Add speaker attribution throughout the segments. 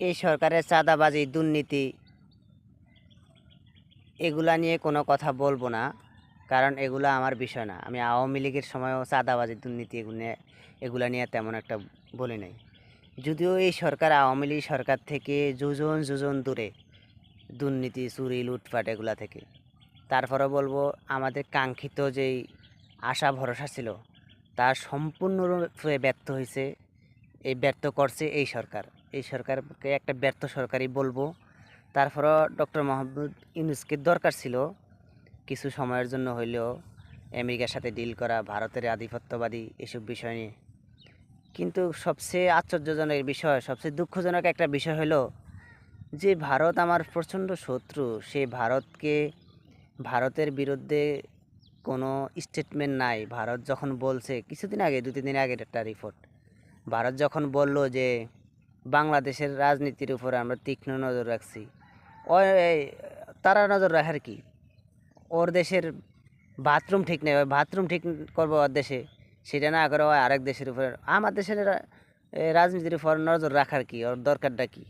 Speaker 1: এই সরকারের চাঁদাবাজি, দুর্নীতি, এগুলা নিয়ে কোনো কথা বলব না, কারণ এগুলো আমার বিষয় না। আমি আওয়ামী লীগের সময়ও চাঁদাবাজি, দুর্নীতি এগুলো নিয়ে, এগুলা নিয়ে তেমন একটা বলি নাই। যদিও এই সরকার, আওয়ামী লীগ সরকার থেকে যোজন যোজন দূরে দুর্নীতি, চুরি, লুটপাট এগুলা থেকে। তারপরে বলব, আমাদের কাঙ্ক্ষিত যেই আশা, ভরসা ছিল, তা সম্পূর্ণরূপে ব্যর্থ হয়েছে এই ব্যর্থ করছে এই সরকার। এই সরকারকে একটা ব্যর্থ সরকারই বলব। তারপরও ডক্টর মোহাম্মদ ইউনুসকে দরকার ছিল কিছু সময়ের জন্য হইলেও আমেরিকার সাথে ডিল করা, ভারতের আধিপত্যবাদী এসব বিষয় নিয়ে। কিন্তু সবচেয়ে আশ্চর্যজনক বিষয়, সবচেয়ে দুঃখজনক একটা বিষয় হলো যে ভারত আমার প্রচণ্ড শত্রু, সে ভারতকে, ভারতের বিরুদ্ধে কোনো স্টেটমেন্ট নাই। ভারত যখন বলছে, কিছুদিন আগে দু তিন দিন আগের একটা রিপোর্ট ভারত যখন বলল যে বাংলাদেশের রাজনীতির উপর আমরা তীক্ষ্ণ নজর রাখছি। তারা নজর রাখার কি? ওর দেশের বাথরুম ঠিক নেই বাথরুম ঠিক করব ওর দেশে, সেটা না করে ও আরেক দেশের উপরে। আমার দেশের রাজনীতির উপর নজর রাখার কি? ওর দরকারটা কি?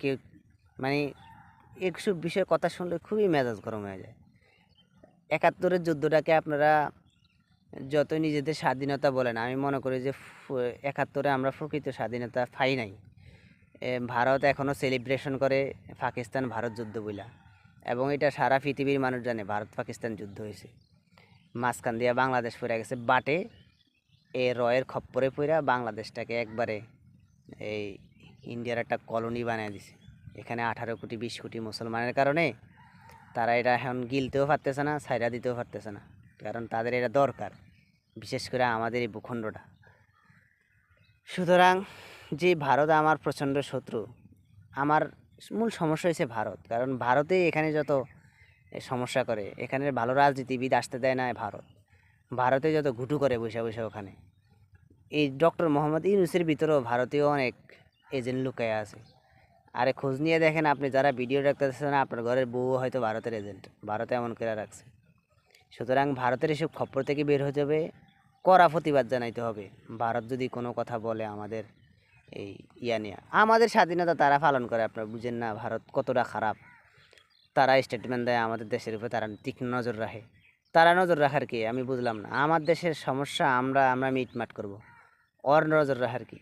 Speaker 1: কেউ মানে এইসব বিষয়ে কথা শুনলে খুবই মেজাজ গরম হয়ে যায়। একাত্তরের যুদ্ধটাকে আপনারা যতই নিজেদের স্বাধীনতা বলেন, আমি মনে করি যে একাত্তরে আমরা প্রকৃত স্বাধীনতা পাই নাই। ভারত এখনও সেলিব্রেশন করে পাকিস্তান ভারত যুদ্ধ বইলা। এবং এটা সারা পৃথিবীর মানুষ জানে, ভারত পাকিস্তান যুদ্ধ হয়েছে। মাঝখান দিয়া বাংলাদেশ পড়ে গেছে বাটে, এ রয়ের খপ্পরে পড়া বাংলাদেশটাকে একবারে এই ইন্ডিয়ার একটা কলোনি বানিয়ে দিছে। এখানে আঠারো কোটি, বিশ কোটি মুসলমানের কারণে তারা এটা এখন গিলতেও পারতেছে না সাইরা দিতেও পারতেছে না। কারণ তাদের এটা দরকার, বিশেষ করে আমাদের এই ভূখণ্ডটা। সুতরাং যে ভারত আমার প্রচণ্ড শত্রু, আমার মূল সমস্যা হয়েছে ভারত। কারণ ভারতে এখানে যত সমস্যা করে, এখানে ভালো রাজনীতিবিদ আসতে দেয় না ভারত। ভারতে যত ঘুটু করে বসে বসে ওখানে। এই ডক্টর মোহাম্মদ ইউনুসের ভিতরেও ভারতীয় অনেক এজেন্ট লুকায় আছে। আরে খোঁজ নিয়ে দেখেন আপনি, যারা ভিডিও দেখতেছেন, আপনার ঘরের বউ হয়তো ভারতের এজেন্ট। ভারতে এমন করে রাখছে। সুতরাং ভারতের এসব খপ্পর থেকে বের হতে হবে। কড়া প্রতিবাদ জানাইতে হবে। ভারত যদি কোনো কথা বলে আমাদের এই ইয়া নিয়ে। আমাদের স্বাধীনতা তারা পালন করে, আপনারা বুঝেন না, ভারত কতটা খারাপ। তারা স্টেটমেন্ট দেয়, আমাদের দেশের উপর তারা তীক্ষ্ণ নজর রাখে। তারা নজর রাখার কি? আমি বুঝলাম না। আমার দেশের সমস্যা, আমরা আমরা মিটমাট করব। ওর নজর রাখার কি?